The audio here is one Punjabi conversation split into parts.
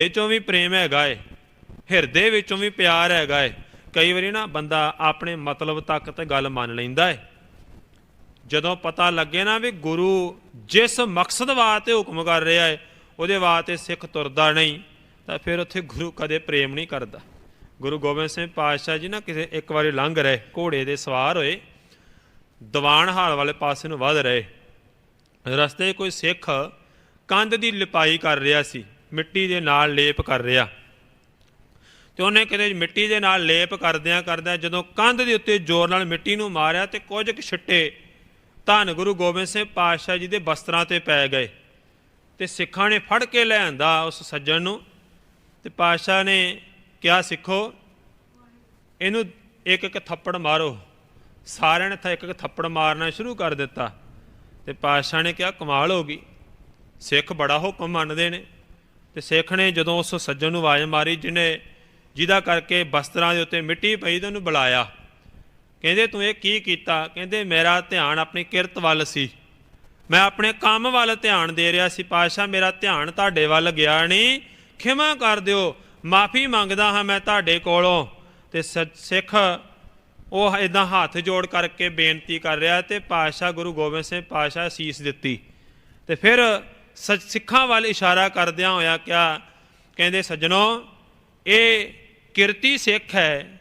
ਇਹ ਚੋਂ ਵੀ ਪ੍ਰੇਮ ਹੈਗਾ ਏ, ਹਿਰਦੇ ਵਿੱਚੋਂ ਵੀ ਪਿਆਰ ਹੈਗਾ ਏ। ਕਈ ਵਾਰੀ ਨਾ ਬੰਦਾ ਆਪਣੇ ਮਤਲਬ ਤੱਕ ਤੇ ਗੱਲ ਮੰਨ ਲੈਂਦਾ ਏ। ਜਦੋਂ ਪਤਾ ਲੱਗੇ ਨਾ ਵੀ ਗੁਰੂ ਜਿਸ ਮਕਸਦ ਵਾਸਤੇ ਹੁਕਮ ਕਰ ਰਿਹਾ ਏ, ਉਹਦੇ ਵਾਸਤੇ ਸਿੱਖ ਤੁਰਦਾ ਨਹੀਂ, ਤਾਂ ਫਿਰ ਉੱਥੇ ਗੁਰੂ ਕਦੇ ਪ੍ਰੇਮ ਨਹੀਂ ਕਰਦਾ। ਗੁਰੂ ਗੋਬਿੰਦ ਸਿੰਘ ਪਾਤਸ਼ਾਹ ਜੀ ਨਾ ਕਿਸੇ ਇੱਕ ਵਾਰੀ ਲੰਘ ਰਹੇ, ਘੋੜੇ ਦੇ ਸਵਾਰ ਹੋਏ, ਦੀਵਾਨ ਹਾਲ ਵਾਲੇ ਪਾਸੇ ਨੂੰ ਵਧ ਰਹੇ। ਰਸਤੇ ਕੋਈ ਸਿੱਖ ਕੰਧ ਦੀ ਲਿਪਾਈ ਕਰ ਰਿਹਾ ਸੀ। ਮਿੱਟੀ ਦੇ ਨਾਲ ਲੇਪ ਕਰ ਰਿਹਾ। ਤੇ ਉਹਨੇ ਕਿਤੇ ਮਿੱਟੀ ਦੇ ਨਾਲ ਲੇਪ ਕਰਦਿਆਂ ਕਰਦਿਆਂ ਜਦੋਂ ਕੰਧ ਦੇ ਉੱਤੇ ਜ਼ੋਰ ਨਾਲ ਮਿੱਟੀ ਨੂੰ ਮਾਰਿਆ ਤੇ ਕੁਝ ਕੁ ਛਿੱਟੇ ਧੰਨ ਗੁਰੂ ਗੋਬਿੰਦ ਸਿੰਘ ਪਾਤਸ਼ਾਹ ਜੀ ਦੇ ਬਸਤਰਾਂ ਤੇ ਪੈ ਗਏ ਤੇ ਸਿੱਖਾਂ ਨੇ ਫੜ ਕੇ ਲੈ ਆਂਦਾ ਉਸ ਸੱਜਣ ਨੂੰ ਤੇ ਪਾਤਸ਼ਾਹ ਨੇ ਕਿਹਾ, ਸਿੱਖੋ, ਇਹਨੂੰ ਇੱਕ ਇੱਕ ਥੱਪੜ ਮਾਰੋ। ਸਾਰਿਆਂ ਨੇ ਤਾਂ ਇੱਕ ਇੱਕ ਥੱਪੜ ਮਾਰਨਾ ਸ਼ੁਰੂ ਕਰ ਦਿੱਤਾ ਤੇ ਪਾਤਸ਼ਾਹ ਨੇ ਕਿਹਾ, ਕਮਾਲ ਹੋ ਗਈ। ਸਿੱਖ ਬੜਾ ਹੁਕਮ ਮੰਨਦੇ ਨੇ। ਤੇ ਸਿੱਖ ਨੇ ਜਦੋਂ ਉਸ ਸੱਜਣ ਨੂੰ ਆਵਾਜ਼ ਮਾਰੀ, ਜਿਹਨੇ ਜਿਹਦਾ ਕਰਕੇ ਬਸਤਰਾਂ ਦੇ ਉੱਤੇ ਮਿੱਟੀ ਪਈ ਤੇ ਉਹਨੂੰ ਬੁਲਾਇਆ। ਕਹਿੰਦੇ, ਤੂੰ ਇਹ ਕੀ ਕੀਤਾ? ਕਹਿੰਦੇ, ਮੇਰਾ ਧਿਆਨ ਆਪਣੀ ਕਿਰਤ ਵੱਲ ਸੀ। ਮੈਂ ਆਪਣੇ ਕੰਮ ਵੱਲ ਧਿਆਨ ਦੇ ਰਿਹਾ ਸੀ। ਪਾਤਸ਼ਾਹ, ਮੇਰਾ ਧਿਆਨ ਤੁਹਾਡੇ ਵੱਲ ਗਿਆ ਨਹੀਂ। ਖਿਮਾ ਕਰ ਦਿਓ। ਮਾਫੀ ਮੰਗਦਾ ਹਾਂ ਮੈਂ ਤੁਹਾਡੇ ਕੋਲੋਂ। ਤੇ ਸਿੱਖ ਉਹ ਇਦਾਂ ਹੱਥ ਜੋੜ ਕਰਕੇ ਬੇਨਤੀ ਕਰ ਰਿਹਾ ਤੇ ਪਾਤਸ਼ਾਹ ਗੁਰੂ ਗੋਬਿੰਦ ਸਿੰਘ ਪਾਤਸ਼ਾਹ ਸੀਸ ਦਿੱਤੀ। ਤੇ ਫਿਰ ਸਿੱਖਾਂ ਵੱਲ ਇਸ਼ਾਰਾ ਕਰਦਿਆਂ ਹੋਇਆ ਕਿਹਾ, ਕਹਿੰਦੇ, ਸੱਜਣੋ, ਇਹ ਕਿਰਤੀ ਸਿੱਖ ਹੈ,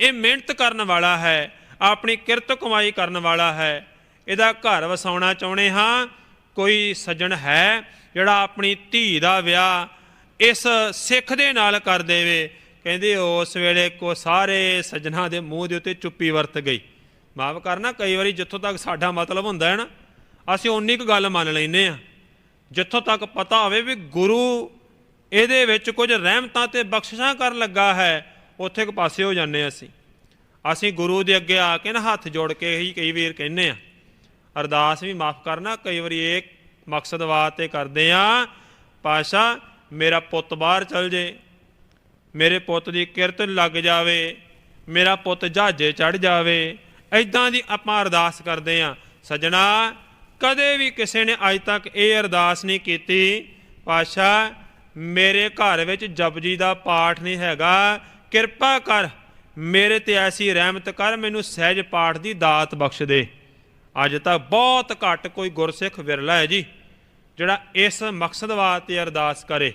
ਇਹ ਮਿਹਨਤ ਕਰਨ ਵਾਲਾ ਹੈ, ਆਪਣੀ ਕਿਰਤ ਕਮਾਈ ਕਰਨ ਵਾਲਾ ਹੈ, ਇਹਦਾ ਘਰ ਵਸਾਉਣਾ ਚਾਹੁੰਦੇ ਹਾਂ, ਕੋਈ ਸੱਜਣ ਹੈ ਜਿਹੜਾ ਆਪਣੀ ਧੀ ਦਾ ਵਿਆਹ ਇਸ ਸਿੱਖ ਦੇ ਨਾਲ ਕਰ ਦੇਵੇ। ਕਹਿੰਦੇ, ਉਸ ਵੇਲੇ ਕੋ ਸਾਰੇ ਸੱਜਣਾ ਦੇ ਮੂੰਹ ਦੇ ਉੱਤੇ ਚੁੱਪੀ ਵਰਤ ਗਈ। ਮਾਫ ਕਰਨਾ, ਕਈ ਵਾਰੀ ਜਿੱਥੋਂ ਤੱਕ ਸਾਡਾ ਮਤਲਬ ਹੁੰਦਾ ਹੈ ਨਾ, ਅਸੀਂ ਉਨੀ ਕੁ ਗੱਲ ਮੰਨ ਲੈਨੇ ਆ ਜਿੱਥੋਂ ਤੱਕ ਪਤਾ ਹੋਵੇ ਵੀ ਗੁਰੂ ਇਹਦੇ ਵਿੱਚ ਕੁਝ ਰਹਿਮਤਾਂ ਤੇ ਬਖਸ਼ਿਸ਼ਾਂ ਕਰਨ ਲੱਗਾ ਹੈ, ਉੱਥੇ ਇੱਕ ਪਾਸੇ ਹੋ ਜਾਂਦੇ ਅਸੀਂ। ਅਸੀਂ ਗੁਰੂ ਦੇ ਅੱਗੇ ਆ ਕੇ ਨਾ ਹੱਥ ਜੋੜ ਕੇ ਹੀ ਕਈ ਵਾਰ ਕਹਿੰਨੇ ਆ ਅਰਦਾਸ ਵੀ ਮਾਫ ਕਰਨਾ, ਕਈ ਵਾਰੀ ਇਹ ਮਕਸਦ ਵਾਸਤੇ ਕਰਦੇ ਆ ਪਾਸ਼ਾ ਮੇਰਾ ਪੁੱਤ ਬਾਹਰ ਚਲ ਜੇ, ਮੇਰੇ ਪੁੱਤ ਦੀ ਕਿਰਤ ਲੱਗ ਜਾਵੇ, ਮੇਰਾ ਪੁੱਤ ਜਹਾਜ਼ੇ ਚੜ ਜਾਵੇ। ਐਦਾਂ ਦੀ ਆਪਾਂ ਅਰਦਾਸ ਕਰਦੇ ਆ ਸਜਣਾ ਕਦੇ ਵੀ ਕਿਸੇ ਨੇ ਅੱਜ ਤੱਕ ਇਹ ਅਰਦਾਸ ਨਹੀਂ ਕੀਤੀ ਪਾਸ਼ਾ ਮੇਰੇ ਘਰ ਵਿੱਚ ਜਪਜੀ ਦਾ ਪਾਠ ਨਹੀਂ ਹੈਗਾ। ਕਿਰਪਾ ਕਰ, ਮੇਰੇ ਤੇ ਐਸੀ ਰਹਿਮਤ ਕਰ, ਮੈਨੂੰ ਸਹਿਜ ਪਾਠ ਦੀ ਦਾਤ ਬਖਸ਼ ਦੇ। ਅੱਜ ਤੱਕ ਬਹੁਤ ਘੱਟ ਕੋਈ ਗੁਰਸਿੱਖ ਵਿਰਲਾ ਹੈ ਜੀ, ਜਿਹੜਾ ਇਸ ਮਕਸਦ ਵਾਸਤੇ ਅਰਦਾਸ ਕਰੇ।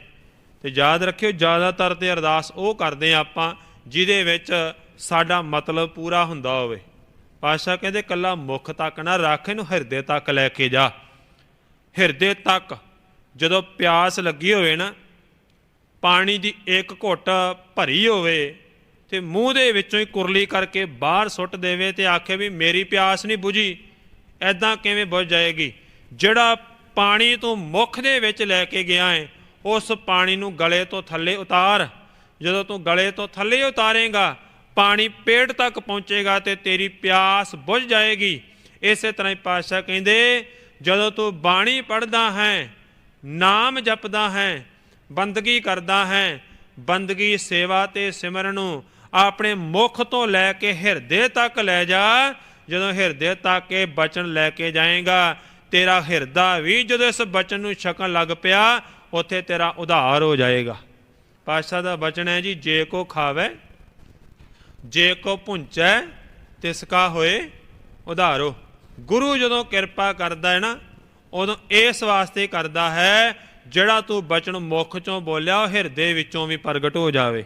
ਤੇ ਯਾਦ ਰੱਖਿਓ, ਜ਼ਿਆਦਾਤਰ ਤੇ ਅਰਦਾਸ ਉਹ ਕਰਦੇ ਆ ਆਪਾਂ, ਜਿਹਦੇ ਵਿੱਚ ਸਾਡਾ ਮਤਲਬ ਪੂਰਾ ਹੁੰਦਾ ਹੋਵੇ। ਪਾਸ਼ਾ ਕਹਿੰਦੇ, ਕੱਲਾ ਮੁਖ ਤੱਕ ਨਾ ਰੱਖ, ਇਹਨੂੰ ਹਿਰਦੇ ਤੱਕ ਲੈ ਕੇ ਜਾ। ਹਿਰਦੇ ਤੱਕ ਜਦੋਂ ਪਿਆਸ ਲੱਗੀ ਹੋਵੇ ਨਾ, ਪਾਣੀ ਦੀ ਇੱਕ ਘੁੱਟ ਭਰੀ ਹੋਵੇ ਤੇ ਮੂੰਹ ਦੇ ਵਿੱਚੋਂ ਹੀ ਕੁਰਲੀ ਕਰਕੇ ਬਾਹਰ ਸੁੱਟ ਦੇਵੇ ਤੇ ਆਖੇ ਵੀ, ਮੇਰੀ ਪਿਆਸ ਨਹੀਂ ਬੁਝੀ ਐਦਾਂ ਕਿਵੇਂ ਬੁਝ ਜਾਏਗੀ? ਜਿਹੜਾ ਪਾਣੀ ਤੂੰ ਮੁਖ ਦੇ ਵਿੱਚ ਲੈ ਕੇ ਗਿਆ ਹੈ ਉਸ ਪਾਣੀ ਨੂੰ ਗਲੇ ਤੋਂ ਥੱਲੇ ਉਤਾਰ। ਜਦੋਂ ਤੂੰ ਗਲੇ ਤੋਂ ਥੱਲੇ ਉਤਾਰੇਗਾ ਪਾਣੀ ਪੇਟ ਤੱਕ ਪਹੁੰਚੇਗਾ ਤੇ ਤੇਰੀ ਪਿਆਸ ਬੁਝ ਜਾਏਗੀ। ਇਸੇ ਤਰ੍ਹਾਂ ਹੀ ਪਾਤਸ਼ਾਹ ਕਹਿੰਦੇ, ਜਦੋਂ ਤੂੰ ਬਾਣੀ ਪੜ੍ਹਦਾ ਹੈ, ਨਾਮ ਜਪਦਾ ਹੈ, ਬੰਦਗੀ ਕਰਦਾ ਹੈ, ਬੰਦਗੀ ਸੇਵਾ ਤੇ ਸਿਮਰਨ ਨੂੰ ਆਪਣੇ ਮੁਖ ਤੋਂ ਲੈ ਕੇ ਹਿਰਦੇ ਤੱਕ ਲੈ ਜਾ, ਜਦੋਂ ਹਿਰਦੇ ਤੱਕ ਇਹ ਬਚਨ ਲੈ ਕੇ ਜਾਏਗਾ, ਤੇਰਾ ਹਿਰਦਾ ਵੀ ਜਦੋਂ ਇਸ ਬਚਨ ਨੂੰ ਛਕਣ ਲੱਗ ਪਿਆ, ਉੱਥੇ ਤੇਰਾ ਉਧਾਰ ਹੋ ਜਾਏਗਾ। ਪਾਤਸ਼ਾਹ ਦਾ ਬਚਨ ਹੈ ਜੀ, ਜੇ ਕੋ ਖਾਵੇ ਜੇ ਕੋ ਪੁੰਚੈ ਤਿਸ ਕਾ ਹੋਏ ਉਧਾਰੋ। ਗੁਰੂ ਜਦੋਂ ਕਿਰਪਾ ਕਰਦਾ ਹੈ ਨਾ, ਉਦੋਂ ਇਸ ਵਾਸਤੇ ਕਰਦਾ ਹੈ, ਜਿਹੜਾ ਤੂੰ ਬਚਨ ਮੁਖ ਚੋਂ ਬੋਲਿਆ, ਉਹ ਹਿਰਦੇ ਵਿੱਚੋਂ ਵੀ ਪ੍ਰਗਟ ਹੋ ਜਾਵੇ।